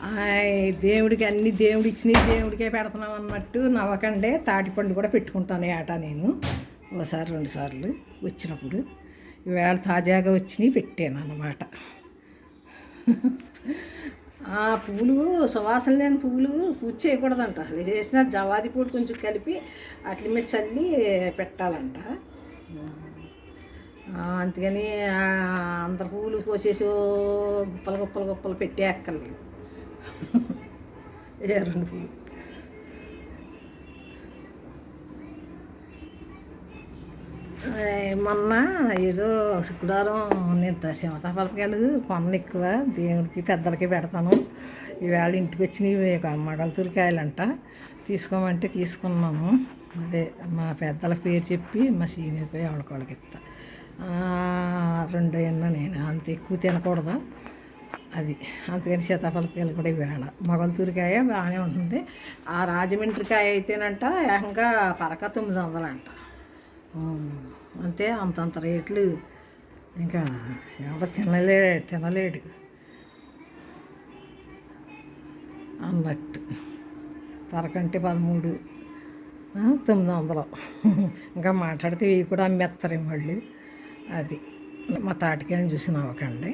ఆయ్, దేవుడికి అన్ని దేవుడి ఇచ్చినవి దేవుడికే పెడుతున్నాం అన్నట్టు నవ్వకండే తాటిపండు కూడా పెట్టుకుంటాను ఏట నేను. ఒకసారి రెండు సార్లు వచ్చినప్పుడు. ఈవేళ తాజాగా వచ్చినవి పెట్టాను అన్నమాట. ఆ పువ్వులు సువాసన లేని పువ్వులు పూజ చేయకూడదంట. అది చేసిన జవాది పూడి కొంచెం కలిపి అట్ల మీద చల్లి పెట్టాలంట. అందుకని అందరి అందరు పువ్వులు కోసేసి గుప్పలు గుప్పలు గుప్పలు పెట్టేక్కర్లేదు అక్కర్లేదు ఏ మొన్న ఏదో శుక్రవారం నేను శివతాపలకాయలు కొనలు ఎక్కువ. దేవుడికి పెద్దలకి పెడతాను. ఈవేళ ఇంటికి వచ్చినవి మడలతూరికాయలంట తీసుకోమంటే తీసుకున్నాము అదే మా పెద్దల పేరు చెప్పి మా సీనియర్కి ఎవరికోళ్ళకి ఇస్తా రెండు అయినా నేను. అంత ఎక్కువ తినకూడదు. అది. అందుకని సీతాఫలకాయలు కూడా వేళ మొగలతూరికాయ బాగానే ఉంటుంది. ఆ రాజమండ్రికాయ అయితేనంట ఏకంగా పరక తొమ్మిది వందలంట. అంట అంతే అంతంత రేట్లు. ఇంకా ఎవడ తినలే తినలేడు. అన్నట్టు. పరకంటే పదమూడు తొమ్మిది వందలు. ఇంకా మాట్లాడితే ఇవి కూడా అమ్మేస్తారు మళ్ళీ. అది. మా తాటికాయని చూసి నవ్వకండి.